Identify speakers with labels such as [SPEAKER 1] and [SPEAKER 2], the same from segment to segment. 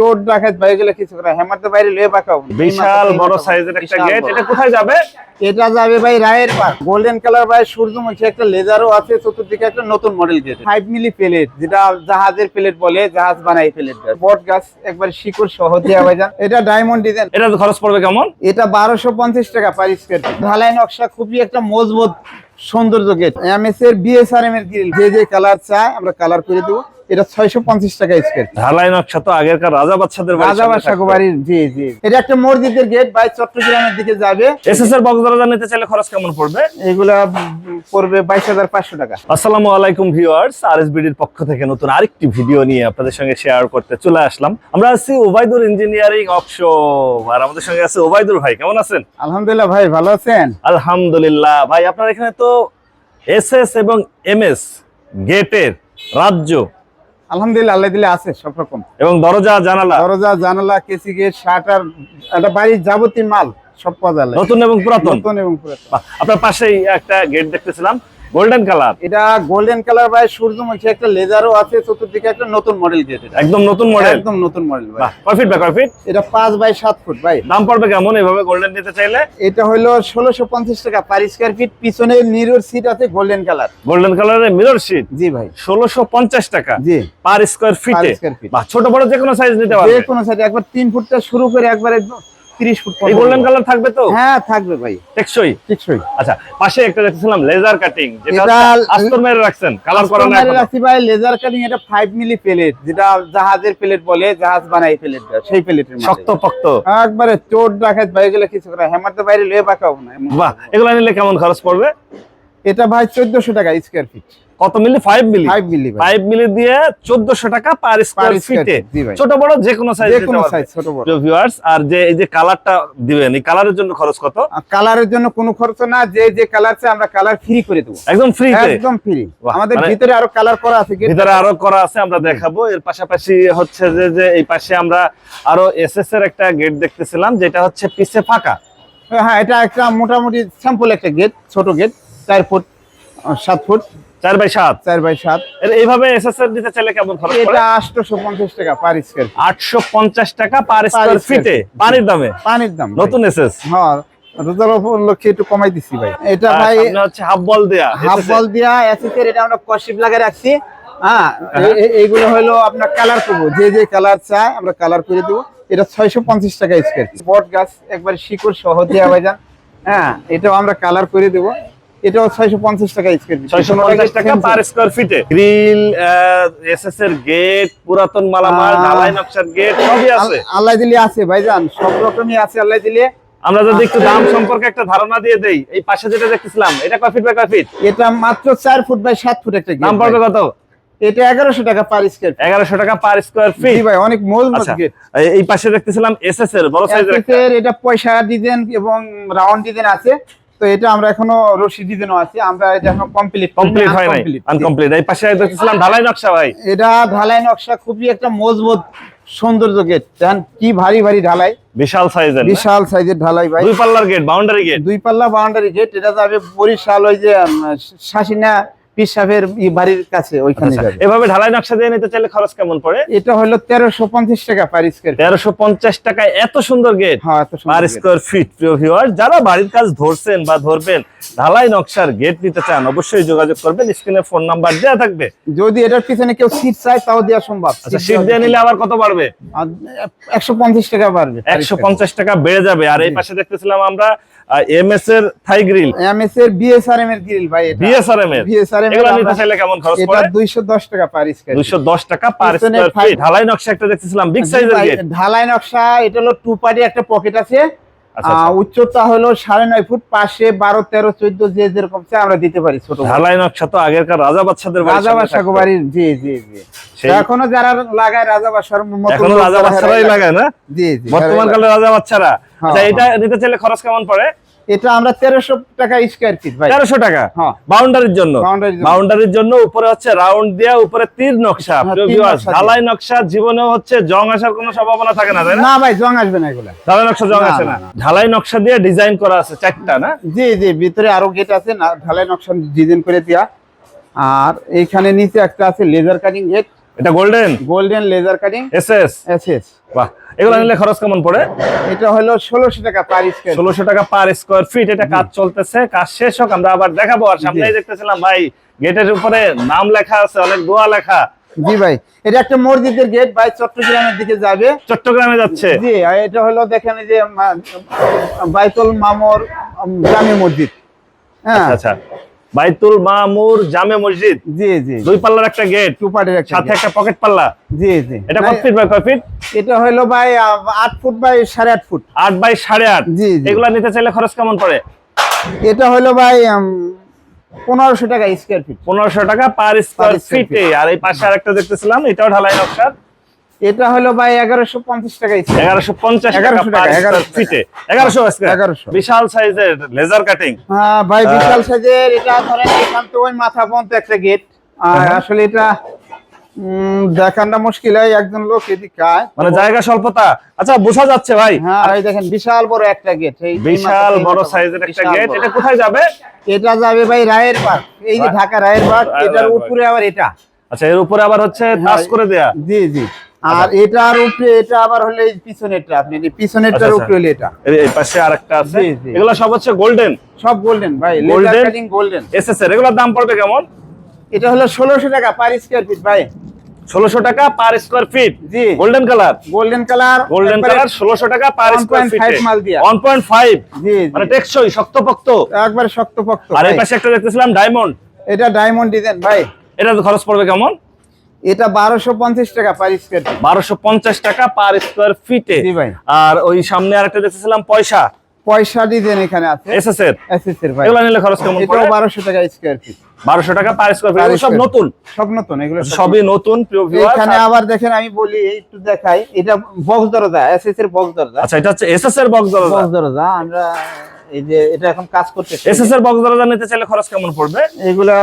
[SPEAKER 1] চোট ডাকাত বাইরে গেলে কিছু করে হ্যামার তো বাইরে লয়ে পাকাও।
[SPEAKER 2] বিশাল বড় সাইজের একটা গেট এটা কোথায় যাবে?
[SPEAKER 1] এটা যাবে ভাই রায়ের পার গোল্ডেন কালার ভাই সূর্যমুখী একটা লেজারও আছে চতুর্দিকে একটা নতুন model gate five milli plate যেটা জাহাজের প্লেট বলে জাহাজ বানাই প্লেট বট গাছ একবার শিকড় সহ দেওয়া ভাই যান এটা ডায়মন্ড ডিজাইন
[SPEAKER 2] এটা খরচ পড়বে কেমন?
[SPEAKER 1] এটা বারোশো পঞ্চাশ টাকা পার স্কোয়ার ঢালাই নকশা খুবই একটা মজবুত সৌন্দর্য গেট এমএস এর বিএসআরএম এর গ্রিল যে যে কালার চায় আমরা কালার করে দেবো। এটা ছয়শো পঞ্চাশ টাকা স্কোয়ার
[SPEAKER 2] ঢালাই নকশা তো আগেরকার রাজা বাচ্চাদের
[SPEAKER 1] রাজা বাড়ির জি জি। এটা একটা মসজিদের গেট বাই চট্টগ্রামের দিকে যাবে।
[SPEAKER 2] এসএস এর বক্স দরজা নিতে চাইলে খরচ কেমন পড়বে?
[SPEAKER 1] এগুলা পড়বে বাইশ হাজার পাঁচশো টাকা।
[SPEAKER 2] আসসালামু আলাইকুম ভিউয়ার্স আরএসবিডির পক্ষ থেকে নতুন আরেকটি ভিডিও নিয়ে আপনাদের সঙ্গে শেয়ার করতে চলে আসলাম। আমরা আছি ওবাইদুর ইঞ্জিনিয়ারিং অপশপ আর আমাদের সঙ্গে আছে ওবাইদুর ভাই কেমন আছেন?
[SPEAKER 1] আলহামদুলিল্লাহ ভাই ভালো আছেন?
[SPEAKER 2] আলহামদুলিল্লাহ। ভাই আপনার এখানে তো এসএস এবং এমএস গেটের রাজ্য
[SPEAKER 1] আলহামদুলিল্লাহ আল্লাহ দিলে আছে সব রকম।
[SPEAKER 2] এবং দরজা জানালা?
[SPEAKER 1] দরজা জানালা কেসি গেট শাটার একটা বাড়ির যাবতীয় মাল সব পাওয়া যায়।
[SPEAKER 2] নতুন এবং পুরাতন?
[SPEAKER 1] নতুন এবং পুরাতন।
[SPEAKER 2] আপনার পাশেই একটা গেট দেখতেছিলাম। গোল্ডেন কালার
[SPEAKER 1] এটা গোল্ডেন কালার ভাই সূর্যমুখী একটা লেজারও আছে চতুর্দিকে একটা নতুন মডেল গেট
[SPEAKER 2] একদম নতুন মডেল
[SPEAKER 1] একদম নতুন মডেল ভাই।
[SPEAKER 2] বাহ কয় ফিট বাই কয় ফিট
[SPEAKER 1] এটা পাঁচ বাই সাত ফুট ভাই।
[SPEAKER 2] দাম পড়বে কেমন এভাবে গোল্ডেন নিতে চাইলে?
[SPEAKER 1] এটা হলো ষোলোশো পঞ্চাশ টাকা পার স্কোয়ার ফিট পিছনে নিরোর সিট আছে গোল্ডেন কালার
[SPEAKER 2] গোল্ডেন কালারের মিরর শিট
[SPEAKER 1] জি ভাই।
[SPEAKER 2] ষোলোশো পঞ্চাশ টাকা
[SPEAKER 1] জি।
[SPEAKER 2] পার স্কোয়ার ফিটে বা ছোট বড় যে কোনো সাইজ নিতে
[SPEAKER 1] যে
[SPEAKER 2] পারবে
[SPEAKER 1] কোনো সাইড একবার তিন ফুটটা শুরু করে একবারে তিরিশ ফুট
[SPEAKER 2] এই গোল্ডেন কালার থাকবে তো?
[SPEAKER 1] হ্যাঁ থাকবে ভাই।
[SPEAKER 2] টেকসই?
[SPEAKER 1] টিকসই।
[SPEAKER 2] আচ্ছা পাশে একটা লেজার কাটিং যেটা আস্তর মেরে রাখছেন কালার করা না
[SPEAKER 1] রাখছি ভাই লেজার কাটিং এটা ফাইভ মিলি প্লেট যেটা জাহাজের প্লেট বলে জাহাজ বানাই প্লেট সেই প্লেটের
[SPEAKER 2] শক্ত পক্ত
[SPEAKER 1] একবারে চোট বাইরে গেলে কিছু করে হ্যামার তো বাইরে লয়ে না
[SPEAKER 2] বাহ এগুলো নিলে কেমন খরচ পড়বে?
[SPEAKER 1] এটা ভাই চোদ্দশো টাকা স্কোয়ার ফিট
[SPEAKER 2] কত milli? Five milli.
[SPEAKER 1] Five milli
[SPEAKER 2] five milli দিয়ে চোদ্দশো টাকা পার স্কোয়ার ফিটে। ছোট বড় যে কোনো সাইজ
[SPEAKER 1] ছোট বড়।
[SPEAKER 2] ভিউয়ার্স আর যে এই যে কালারটা দিবেন এই কালারের জন্য খরচ কত?
[SPEAKER 1] কালারের জন্য কোনো খরচ না যে যে কালার চাই আমরা কালার ফ্রি করে দেবো।
[SPEAKER 2] একদম ফ্রিতে
[SPEAKER 1] একদম ফ্রি আমাদের
[SPEAKER 2] মানে-
[SPEAKER 1] ভিতরে আরও কালার করা আছে
[SPEAKER 2] ভিতরে আরও করা আছে আমরা দেখাবো। এর পাশাপাশি হচ্ছে যে যে এই পাশে আমরা আরও এসএস এর একটা গেট দেখতেছিলাম যেটা হচ্ছে পিছে ফাঁকা।
[SPEAKER 1] হ্যাঁ এটা একটা মোটামুটি স্যাম্পল একটা গেট ছোট গেট চার ফুট সাত ফুট।
[SPEAKER 2] চার বাই সাত?
[SPEAKER 1] চার বাই সাত।
[SPEAKER 2] এইভাবে এসএস এর দিতে চাইলে কেমন খরচ
[SPEAKER 1] এটা আটশোশো পঞ্চাশ টাকা পার স্কোয়ার
[SPEAKER 2] আটশো পঞ্চাশ টাকা পার স্কোয়ার ফিটে পানির দামে?
[SPEAKER 1] পানির দাম
[SPEAKER 2] নতুন এসএস?
[SPEAKER 1] হ্যাঁ রোজার উপলক্ষে একটু কমাই দিছি ভাই। এটা ভাই
[SPEAKER 2] হচ্ছে হাফ বল দেয়া
[SPEAKER 1] হাফ বল দিয়া অ্যাসিসের এটা আমরা লাগিয়ে রাখছি। হ্যাঁ এ- এইগুলো হলো আপনার কালার করব। যে যে কালার চাই আমরা কালার করে দেবো। এটা ছয়শো পঞ্চাশ টাকা স্কোয়ার বট গাছ একবার শিকড় সহ দেওয়া ভাই যান হ্যাঁ এটাও আমরা কালার করে দেবো। এটাও ছয়শো পঞ্চাশ টাকা স্কোয়ার
[SPEAKER 2] ছয়শো পঞ্চাশ টাকা পার স্কোয়ার ফিটে গ্রিল এসএস এর গেট পুরাতন মালামাল ঢালাই নকশার গেট সবই আছে।
[SPEAKER 1] আল্লাহ দিলে আছে ভাইজান সব রকমই আছে আল্লাহ দিলে।
[SPEAKER 2] আমরা যদি একটু দাম সম্পর্কে একটা ধারণা দিয়ে দেই এই পাশে যেটা দেখতেছিলাম এটা কয় ফিট বাই কয় ফিট
[SPEAKER 1] এটা মাত্র চার ফুট বাই সাত ফুট একটা
[SPEAKER 2] দাম পড়বে কত?
[SPEAKER 1] এটা এগারোশো টাকা পার স্কোয়ার
[SPEAKER 2] এগারোশো টাকা পার স্কোয়ার ফিট
[SPEAKER 1] জি ভাই অনেক মজবুত
[SPEAKER 2] আচ্ছা
[SPEAKER 1] গেট
[SPEAKER 2] এই- এই পাশে দেখতেছিলাম এসএস এর বড় সাইজের
[SPEAKER 1] এটা পয়সা ডিজাইন এবং রাউন্ড ডিজাইন আছে। তো এটা আমরা এখনও রশি ডিজাইনও আছি। আমরা এটা এখনও কমপ্লিট
[SPEAKER 2] কমপ্লিট হয় নাই আনকমপ্লিট এই পাশে দেখতেছিলাম ঢালাই নকশা ভাই।
[SPEAKER 1] এটা ঢালাই নকশা খুবই একটা মজবুত সৌন্দর্য গেট দেখেন কি ভারী ভারী ঢালাই।
[SPEAKER 2] বিশাল সাইজের
[SPEAKER 1] বিশাল সাইজের ঢালাই ভাই।
[SPEAKER 2] দুই পাল্লার গেট বাউন্ডারি গেট
[SPEAKER 1] দুই পাল্লা বাউন্ডারি গেট এটা যাবে বরিশাল ওই যে শাসিনা পিসাবের বাড়ির কাছে ওইখানে
[SPEAKER 2] এভাবে ঢালাই নকশা দিয়ে নিতে চাইলে খরচ কেমন পড়ে?
[SPEAKER 1] এটা হলো তেরোশো পঞ্চাশ টাকা পার স্কোয়ার
[SPEAKER 2] তেরোশো পঞ্চাশ টাকায় এত সুন্দর গেট
[SPEAKER 1] হ্যাঁ এত সুন্দর
[SPEAKER 2] পার স্কোয়ার ফিট প্রিয় ভিউয়ার যারা বাড়ির কাজ ধরছেন বা ধরবেন ঢালাই নকশার গেট নিতে চান অবশ্যই যোগাযোগ করবেন স্ক্রিনে ফোন নাম্বার দেওয়া থাকবে।
[SPEAKER 1] যদি এটার পিছনে কেউ সিট চায় তাও দেওয়া সম্ভব।
[SPEAKER 2] আচ্ছা সিট দিয়ে নিলে আবার কত বাড়বে?
[SPEAKER 1] একশো পঞ্চাশ টাকা বাড়বে।
[SPEAKER 2] একশো পঞ্চাশ টাকা বেড়ে যাবে। আর এই পাশে দেখতেছিলাম আমরা এমএস এর থাই গ্রিল
[SPEAKER 1] এমএস এর বিএসআরএম এর গ্রিল ভাই এটা।
[SPEAKER 2] বিএসআরএম এর?
[SPEAKER 1] বিএসআরএম
[SPEAKER 2] এগুলো নিতে চাইলে কেমন খরচ
[SPEAKER 1] এটা 210 টাকা পার স্কয়ার
[SPEAKER 2] দুইশো দশ টাকা পার
[SPEAKER 1] পিছনে
[SPEAKER 2] ফিট ঢালাই নকশা একটা দেখতেছিলাম বিগ সাইজের গেট
[SPEAKER 1] ঢালাই নকশা এটা হলো টু পার্টি একটা পকেট আছে।
[SPEAKER 2] আচ্ছা,
[SPEAKER 1] আহ, উচ্চতা হলো সাড়ে নয় ফুট পাশে বারো তেরো চোদ্দ যে যেরকম চাই আমরা দিতে পারি ছোট
[SPEAKER 2] ঢালাই নকশা তো আগেরকার রাজা বাচ্চাদের
[SPEAKER 1] রাজা
[SPEAKER 2] থাকতো।
[SPEAKER 1] বাড়ির জি জি জি। এখনও যারা লাগায় রাজা বাসার এখনও
[SPEAKER 2] রাজা বাচ্চারাই
[SPEAKER 1] লাগায়-
[SPEAKER 2] না?
[SPEAKER 1] জি জি
[SPEAKER 2] বর্তমান কালে রাজা বাচ্চারা আচ্ছা এটা নিতে চাইলে খরচ কেমন পড়ে?
[SPEAKER 1] এটা আমরা তেরোশো টাকা স্কোয়ার ফিট ভাই।
[SPEAKER 2] তেরোশো টাকা?
[SPEAKER 1] হ্যাঁ।
[SPEAKER 2] বাউন্ডারির জন্য?
[SPEAKER 1] র জন্য।
[SPEAKER 2] বাউন্ডারির জন্য উপরে হচ্ছে রাউন্ড দেয়া উপরে তীর নকশা।
[SPEAKER 1] হ্যাঁ,
[SPEAKER 2] ঢালাই নকশা জীবনেও হচ্ছে জং আসার কোনো সম্ভাবনা থাকে না না?
[SPEAKER 1] ভাই জং আসবে না এগুলা।
[SPEAKER 2] ঢালাই নকশা জং আসে
[SPEAKER 1] না।
[SPEAKER 2] ঢালাই নকশা দিয়ে ডিজাইন করা আছে চারটা না?
[SPEAKER 1] জি জি ভিতরে আরও গেট আছে না ঢালাই নকশা ডিজাইন করে দেয়া। আর এইখানে নিচে একটা আছে লেজার কাটিং গেট
[SPEAKER 2] এটা golden
[SPEAKER 1] golden laser cutting
[SPEAKER 2] S S
[SPEAKER 1] S S
[SPEAKER 2] বাহ এগুলো নিলে খরচ কেমন পড়ে?
[SPEAKER 1] এটা হলো ষোলোশো টাকা পার স্কোয়ার
[SPEAKER 2] ষোলোশো টাকা পার স্কোয়ার ফিট এটা কাজ চলতেছে কাজ শেষ হোক আমরা আবার দেখাবো। আর সামনেই দেখতেছিলাম ভাই গেটের উপরে নাম লেখা আছে অনেক দোয়া লেখা।
[SPEAKER 1] জি ভাই এটা একটা মসজিদের গেট ভাই চট্টগ্রামের দিকে যাবে।
[SPEAKER 2] চট্টগ্রামে যাচ্ছে।
[SPEAKER 1] জি এটা হলো দেখেন যে বাইতুল মামর জামে মসজিদ। হ্যাঁ।
[SPEAKER 2] আচ্ছা। বাইতুল মামুর জামে মসজিদ।
[SPEAKER 1] জি জি।
[SPEAKER 2] দুই পাল্লার একটা গেট
[SPEAKER 1] টু পার্টের একটা
[SPEAKER 2] সাথে একটা পকেট পাল্লা।
[SPEAKER 1] জি জি।
[SPEAKER 2] এটা কত ফিট বাই কয় ফিট
[SPEAKER 1] এটা হলো ভাই আহ, আট ফুট বাই সাড়ে আট ফুট।
[SPEAKER 2] আট বাই সাড়ে আট।
[SPEAKER 1] জি, জি।
[SPEAKER 2] এগুলা নিতে চাইলে খরচ কেমন পড়ে?
[SPEAKER 1] এটা হলো ভাই পনেরোশো টাকা স্কোয়ার ফিট
[SPEAKER 2] পনেরোশো টাকা পার স্কোয়ার ফিটে আর এই পাশে আরেকটা দেখতেছিলাম এটাও ঢালাই নকশা
[SPEAKER 1] এটা হলো ভাই এগারোশো পঞ্চাশ টাকা
[SPEAKER 2] এগারোশো পঞ্চাশ টাকা
[SPEAKER 1] 1100
[SPEAKER 2] পার
[SPEAKER 1] টাকা,
[SPEAKER 2] স্কোয়ার
[SPEAKER 1] 1100
[SPEAKER 2] ফিটে এগারোশো
[SPEAKER 1] 1100
[SPEAKER 2] বিশাল সাইজের লেজার কাটিং
[SPEAKER 1] হ্যাঁ ভাই বিশাল সাইজের এটা ধরেন এখান তো ওই মাথা পর্যন্ত একটা গেট আর
[SPEAKER 2] হ্যাঁ।
[SPEAKER 1] আসলে এটা দেখানটা মুশকিল হয় একজন লোক এদিকে আয়।
[SPEAKER 2] মানে জায়গা স্বল্পতা। আচ্ছা বোঝা যাচ্ছে ভাই।
[SPEAKER 1] হ্যাঁ এই দেখেন বিশাল বড় একটা গেট এই
[SPEAKER 2] বিশাল বড় সাইজের একটা গেট এটা কোথায় যাবে?
[SPEAKER 1] এটা যাবে ভাই রায়ের এই যে ঢাকা রায়ের এটার উপরে আবার এটা।
[SPEAKER 2] আচ্ছা এর উপরে আবার হচ্ছে টাচ করে দেয়া।
[SPEAKER 1] জি জি। আর এটার উপরে এটা আবার হলে পিছনেরটা আপনি পিছনেরটার
[SPEAKER 2] আচ্ছা,
[SPEAKER 1] উপরে হলে এটা।
[SPEAKER 2] এই পাশে আরেকটা আছে। এগুলো সব হচ্ছে গোল্ডেন
[SPEAKER 1] সব গোল্ডেন ভাই গোল্ডেন
[SPEAKER 2] এসএস এর এগুলোর দাম পড়বে কেমন?
[SPEAKER 1] এটা হলো ষোলোশো টাকা পার স্কোয়ার ফিট ভাই।
[SPEAKER 2] ষোলোশো টাকা পার স্কোয়ার ফিট
[SPEAKER 1] জি।
[SPEAKER 2] Golden colour
[SPEAKER 1] golden colour
[SPEAKER 2] golden colour ষোলোশো টাকা পার স্কোয়ার
[SPEAKER 1] 1.5
[SPEAKER 2] ফিট
[SPEAKER 1] মাল দিয়া।
[SPEAKER 2] ওয়ান পয়েন্ট ফাইভ
[SPEAKER 1] জি
[SPEAKER 2] মানে টেকসই শক্তপোক্ত।
[SPEAKER 1] একবারে শক্তপোক্ত
[SPEAKER 2] আর এই পাশে একটা দেখতেছিলাম ডায়মন্ড
[SPEAKER 1] এটা ডায়মন্ড ডিজাইন ভাই।
[SPEAKER 2] এটা খরচ পড়বে কেমন?
[SPEAKER 1] এটা বারোশো পঞ্চাশ টাকা পার স্কোয়ার
[SPEAKER 2] বারোশো পঞ্চাশ টাকা পার স্কোয়ার ফিটে। আর ওই সামনে আরেকটা দেখতেছিলাম পয়সা।
[SPEAKER 1] পয়সা ডিজাইন এখানে আছে।
[SPEAKER 2] এসএস এর
[SPEAKER 1] এসএস এর ভাই।
[SPEAKER 2] এগুলো নিলে খরচ কেমন পড়বে
[SPEAKER 1] বারোশো টাকা স্কোয়ার ফিট
[SPEAKER 2] বারোশো টাকা পার স্কোয়ার ফিট সব নতুন।
[SPEAKER 1] সব নতুন এগুলো
[SPEAKER 2] সবই নতুন প্রিয় viewers।
[SPEAKER 1] এখানে আবার দেখেন আমি বলি একটু দেখাই। এটা বক্স দরজা এসএস এর বক্স দরজা।
[SPEAKER 2] আচ্ছা এটা হচ্ছে এসএস এর বক্স দরজা।
[SPEAKER 1] বক্স দরজা আমরা এই যে এটা এখন কাজ করতে
[SPEAKER 2] এসএস এর বক্স দরজা নিতে চাইলে খরচ কেমন পড়বে?
[SPEAKER 1] এগুলা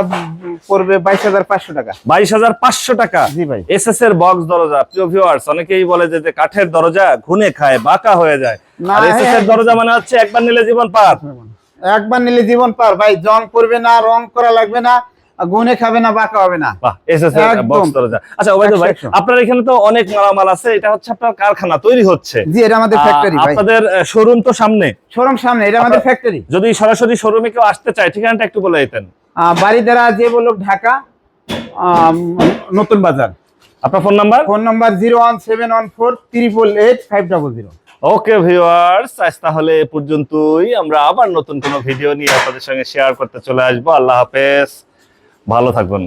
[SPEAKER 1] পড়বে বাইশ হাজার পাঁচশো টাকা।
[SPEAKER 2] বাইশ হাজার পাঁচশো টাকা।
[SPEAKER 1] জি ভাই।
[SPEAKER 2] এসএস এর বক্স দরজা প্রিয় ভিউয়ার্স অনেকেই বলে যে কাঠের দরজা ঘুনে খায় বাঁকা হয়ে যায়। আর এসএস এর। দরজা মানে হচ্ছে একবার নিলে জীবন পার।
[SPEAKER 1] একবার নিলে জীবন পার। ভাই জং পড়বে না রং করা লাগবে না। গুনে খাবে না বাঁকা হবে না।
[SPEAKER 2] আচ্ছা ওবায়দুল ভাই। আপনার এখানে তো অনেক মালামাল আছে এটা হচ্ছে আপনার কারখানা তৈরি হচ্ছে।
[SPEAKER 1] জি এটা আমাদের ফ্যাক্টরি ভাই।
[SPEAKER 2] আপনাদের শোরুম তো সামনে।
[SPEAKER 1] শোরুম সামনে এটা আমাদের ফ্যাক্টরি
[SPEAKER 2] যদি সরাসরি শোরুমে কেউ আসতে চায় ঠিকানাটা একটু বলে দিতেন।
[SPEAKER 1] যে বলুক ঢাকা নতুন বাজার।
[SPEAKER 2] আপনার phone number
[SPEAKER 1] phone number zero one seven one four triple eight five double zero
[SPEAKER 2] okay viewers আজ তাহলে পর্যন্তই। আমরা আবার নতুন কোনো ভিডিও নিয়ে আপনাদের সঙ্গে শেয়ার করতে চলে আসব। আল্লাহ হাফেজ। ভালো থাকবেন।